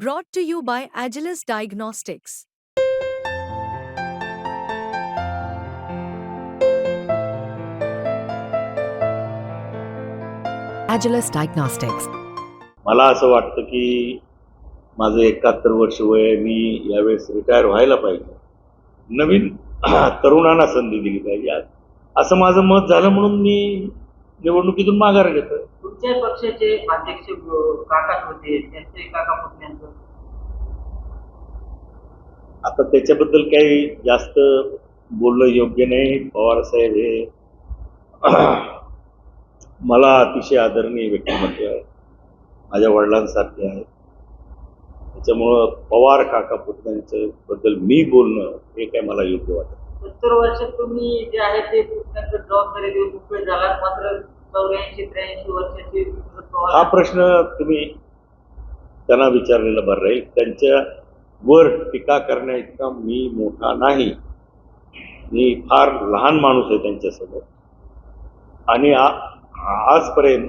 Brought to you by Agilus Diagnostics. Agilus Diagnostics. मला असं वाटतं की माझं एकाहत्तर वर्ष वय आहे मी यावेळेस रिटायर व्हायला पाहिजे नवीन तरुणांना संधी दिली पाहिजे असं माझं मत झालं म्हणून मी निवडणुकीतून माघार घेतो तुमच्या पक्षाचे अध्यक्ष काका होते त्यांचे काका पुतण्यांचं. आता त्याच्याबद्दल काही जास्त बोलणं योग्य नाही. पवार साहेब हे मला अतिशय आदरणीय व्यक्तिमत्व आहे. माझ्या वडिलांसारखे आहेत त्याच्यामुळं पवार काका पुतण्यांच्या बद्दल मी बोलणं हे काय मला योग्य वाटत. सत्तर वर्षात तुम्ही जे आहे ते पुतण्यांचं जबाबदारी देऊन मोकळे झालात मात्र चौऱ्याऐंशी त्र्याऐंशी वर्षाची हा प्रश्न तुम्ही त्यांना विचारलेला बरं राहील. त्यांच्या वर टीका करण्या इतका मी मोठा नाही. मी फार लहान माणूस आहे त्यांच्यासोबत आणि आजपर्यंत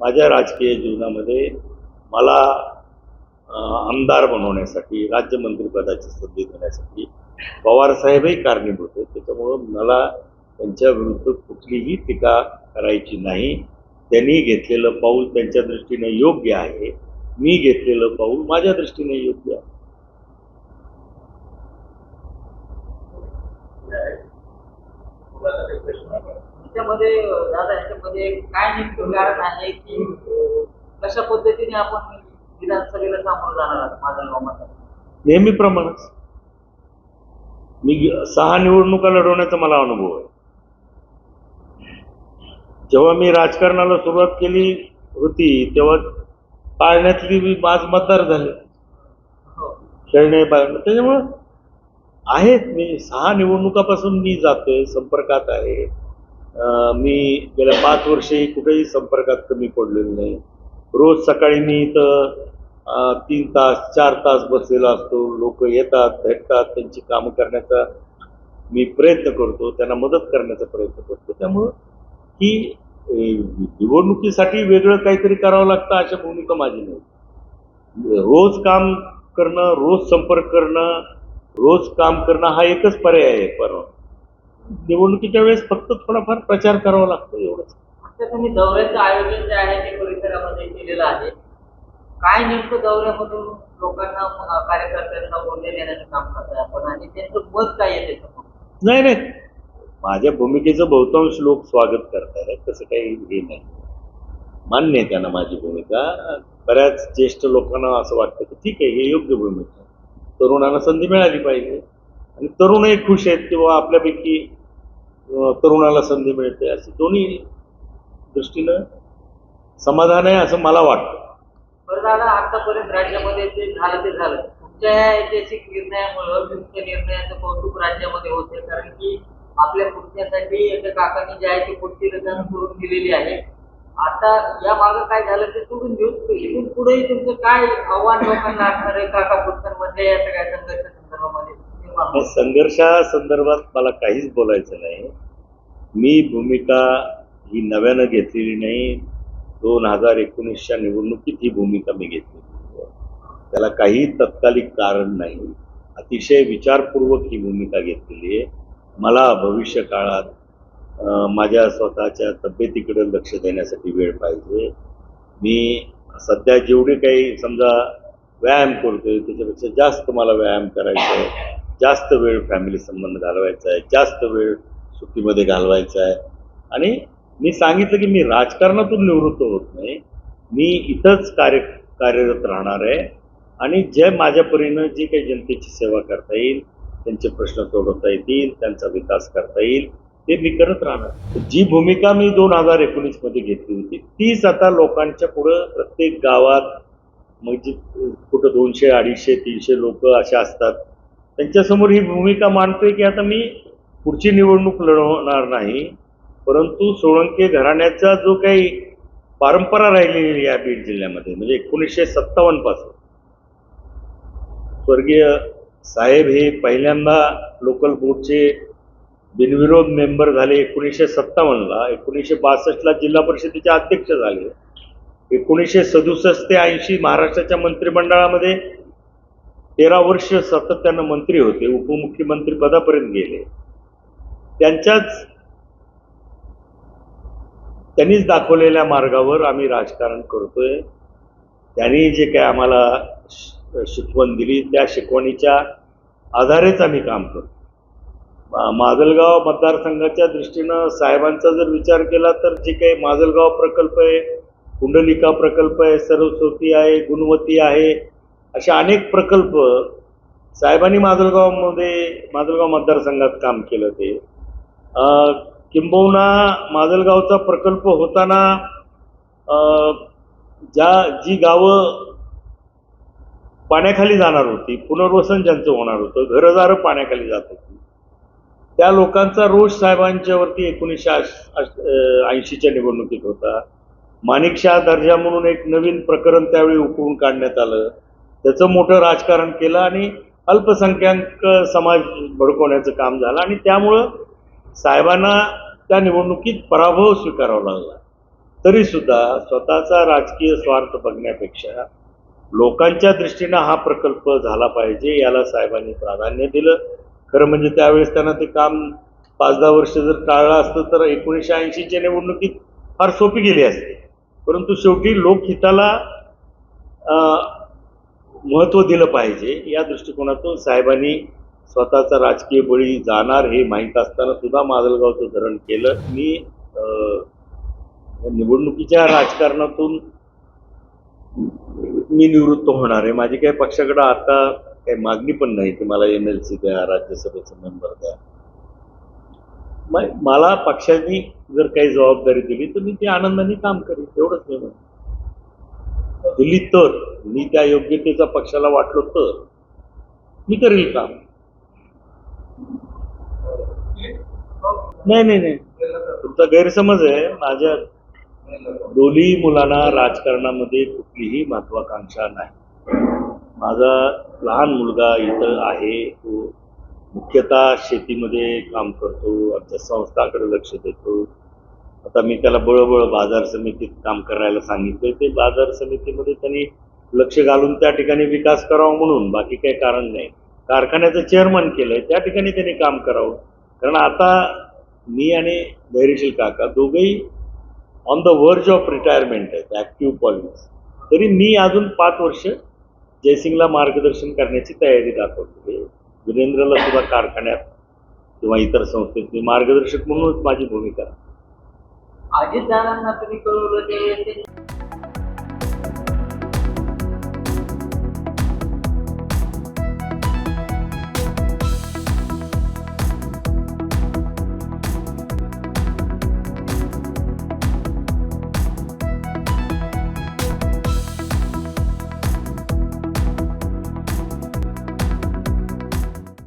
माझ्या राजकीय जीवनामध्ये मला आमदार बनवण्यासाठी राज्यमंत्रीपदाची संधी देण्यासाठी पवारसाहेबही कारणीभूत होते त्याच्यामुळं मला त्यांच्या विरुद्ध कुठलीही टीका करायची नाही. त्यांनी घेतलेलं पाऊल त्यांच्या दृष्टीने योग्य आहे. मी घेतलेलं पाऊल माझ्या दृष्टीने योग्य आहे. त्याच्यामध्ये अं, दादा काय नेमकं कारण आहे की कशा पद्धतीने आपण विधानसभेला सामोरं जाणार आहात नेहमीप्रमाणेच. मी सहा निवडणुका लढवण्याचा मला अनुभव आहे. जेव्हा मी राजकारणाला सुरुवात केली होती तेव्हा पाळण्यातली मी पाच मतदार झाले. हो. खेळणे पाळणे त्याच्यामुळं आहेत मी. सहा निवडणुकापासून मी जातोय संपर्कात आहे. मी गेल्या पाच वर्षे कुठेही संपर्कात कमी पडलेलो नाही. रोज सकाळी मी इथं तीन तास चार तास बसलेला असतो. लोक येतात भेटतात त्यांची कामं करण्याचा मी प्रयत्न करतो त्यांना मदत करण्याचा प्रयत्न करतो. त्यामुळं अं, निवडणुकीसाठी वेगळं काहीतरी करावं लागतं अशा भूमिका माझी नाही. रोज काम करणं रोज संपर्क करणं रोज काम करणं हा एकच पर्याय आहे. पर निवडणुकीच्या वेळेस फक्त थोडाफार प्रचार करावा लागतो एवढंच. आता तुम्ही दौऱ्याचं आयोजन जे आहे ते परिसरामध्ये केलेलं आहे. काय नेमकं दौऱ्यामधून लोकांना कार्यकर्त्यांना बोलणे देण्याचं काम करताय आपण? आणि त्यांचं मत काय आहे त्याच्यामध्ये? नाही नाही. माझ्या भूमिकेचं बहुतांश लोक स्वागत करतायत तसं काही हे नाही. मान्य आहे त्यांना माझी भूमिका. बऱ्याच ज्येष्ठ लोकांना असं वाटतं की ठीक आहे हे योग्य भूमिका तरुणांना संधी मिळाली पाहिजे. आणि तरुणही खुश आहेत किंवा आपल्यापैकी तरुणाला संधी मिळते. असं दोन्ही दृष्टीनं समाधान आहे असं मला वाटतं. बरं दादा आतापर्यंत राज्यामध्ये जे झालं ते झालं. तुमच्या ऐतिहासिक निर्णयामुळं तुमच्या निर्णयाचं कौतुक राज्यामध्ये होते कारण की आपल्या पुढण्यासाठी एका काकांनी जे आहे ती पुढची रचना करून दिलेली आहे. आता या मागे काय झालं ते सोडून देऊ इथून पुढेही तुमचं काय आव्हान लोकांना असणार आहे काका पुढच्या या सगळ्या संघर्षा संदर्भामध्ये? संघर्षा संदर्भात मला काहीच बोलायचं नाही. मी भूमिका ही नव्यानं घेतलेली नाही. दोन हजार एकोणीसच्या निवडणुकीत ही भूमिका मी घेतलेली त्याला काही तत्कालिक कारण नाही. अतिशय विचारपूर्वक ही भूमिका घेतलेली आहे. मला भविष्य काळात माझ्या स्वतःच्या तब्येतीकडे लक्ष देण्यासाठी वेळ पाहिजे. मी सध्या जेवढे काही समजा व्यायाम करतोय त्याच्यापेक्षा जास्त मला व्यायाम करायचा आहे. जास्त वेळ फॅमिली संबंध घालवायचा आहे. जास्त वेळ सुट्टीमध्ये घालवायचा आहे. आणि मी सांगितलं की मी राजकारणातून निवृत्त होत नाही. मी इथंच कार्य कार्यरत राहणार आहे. आणि जे माझ्या परीनं जी काही जनतेची सेवा करता येईल त्यांचे प्रश्न सोडवता येतील त्यांचा विकास करता येईल. ते मी करत राहणार. जी भूमिका मी दोन हजार एकोणीसमध्ये घेतली होती तीच आता लोकांच्या पुढं प्रत्येक गावात म्हणजे कुठं दोनशे अडीचशे तीनशे लोक असे असतात. त्यांच्यासमोर ही भूमिका मांडतोय की आता मी पुढची निवडणूक लढवणार नाही परंतु सोळंके घराण्याचा जो काही परंपरा राहिलेली या बीड जिल्ह्यामध्ये म्हणजे एकोणीसशे सत्तावन्नपासून. स्वर्गीय साहेब हे पहिल्यांदा लोकल बोर्डचे बिनविरोध मेंबर झाले एकोणीसशे सत्तावन्नला. एकोणीसशे बासष्टला जिल्हा परिषदेचे अध्यक्ष झाले. एकोणीसशे सदुसष्ट ते ऐंशी महाराष्ट्राच्या मंत्रिमंडळामध्ये तेरा वर्ष सातत्यानं मंत्री होते उपमुख्यमंत्री पदापर्यंत गेले. त्यांच्याच त्यांनीच दाखवलेल्या मार्गावर आम्ही राजकारण करतोय. त्यांनी जे काय आम्हाला शिकवण दिली. त्या शिकवणीच्या आधारेच आम्ही काम करतो. माजलगाव मतदारसंघाच्या दृष्टीनं साहेबांचा जर विचार केला तर जे काही माजलगाव प्रकल्प आहे कुंडलिका प्रकल्प आहे सरस्वती आहे गुणवती आहे असे अनेक प्रकल्प साहेबांनी माजलगावमध्ये माजलगाव मतदारसंघात काम केलं ते. किंबहुना माजलगावचा प्रकल्प होताना ज्या जी गावं पाण्याखाली जाणार होती पुनर्वसन ज्यांचं होणार होतं घरदारं पाण्याखाली जात होती. त्या लोकांचा रोष साहेबांच्यावरती एकोणीसशे ऐंशीच्या निवडणुकीत होता. माणिकशाह दर्जा म्हणून एक नवीन प्रकरण त्यावेळी उकळून काढण्यात आलं. त्याचं मोठं राजकारण केलं आणि अल्पसंख्याक समाज भडकवण्याचं काम झालं आणि त्यामुळं साहेबांना त्या निवडणुकीत पराभव स्वीकारावा लागला. तरीसुद्धा स्वतःचा राजकीय स्वार्थ बघण्यापेक्षा लोकांच्या दृष्टीनं हा प्रकल्प झाला पाहिजे याला साहेबांनी प्राधान्य दिलं. खरं म्हणजे त्यावेळेस त्यांना ते काम पाच दहा वर्ष जर टाळलं असतं तर एकोणीसशे ऐंशीच्या निवडणुकीत फार सोपी गेली असते. परंतु शेवटी लोकहिताला महत्त्व दिलं पाहिजे या दृष्टिकोनातून साहेबांनी स्वतःचा राजकीय बळी जाणार हे माहीत असताना सुद्धा माजलगावचं धरण केलं. मी निवडणुकीच्या राजकारणातून मी निवृत्त होणार आहे. माझी काही पक्षाकडे आता काही मागणी पण नाही की मला एम एल सी द्या राज्यसभेचं मेंबर द्या. मला पक्षाने जर काही जबाबदारी दिली तर मी ते आनंदाने काम करेन. तेवढंच मी म्हणतो दिली तर मी त्या योग्यतेचा पक्षाला वाटलो तर मी करेल काम. नाही नाही नाही. तुमचा गैरसमज आहे. माझ्या दोन्ही मुलांना राजकारणामध्ये कुठलीही महत्वाकांक्षा नाही. माझा लहान मुलगा इथं आहे तो मुख्यतः शेतीमध्ये काम करतो आमच्या संस्थाकडे लक्ष देतो. आता मी त्याला बळबळ बाजार समितीत काम करायला सांगितलं ते बाजार समितीमध्ये त्यांनी लक्ष घालून त्या ठिकाणी विकास करावा म्हणून बाकी काही कारण नाही. कारखान्याचं चेअरमन केलंय त्या ठिकाणी त्यांनी काम करावं. कारण आता मी आणि धैर्यशील काका दोघेही on the verge of retirement आहेत ॲक्टिव्ह पॉलिटिक्स तरी मी अजून पाच वर्ष जयसिंगला मार्गदर्शन करण्याची तयारी दाखवते वीरेंद्रला सुद्धा कारखान्यात किंवा इतर संस्थेत मी मार्गदर्शक म्हणूनच माझी भूमिका आहे.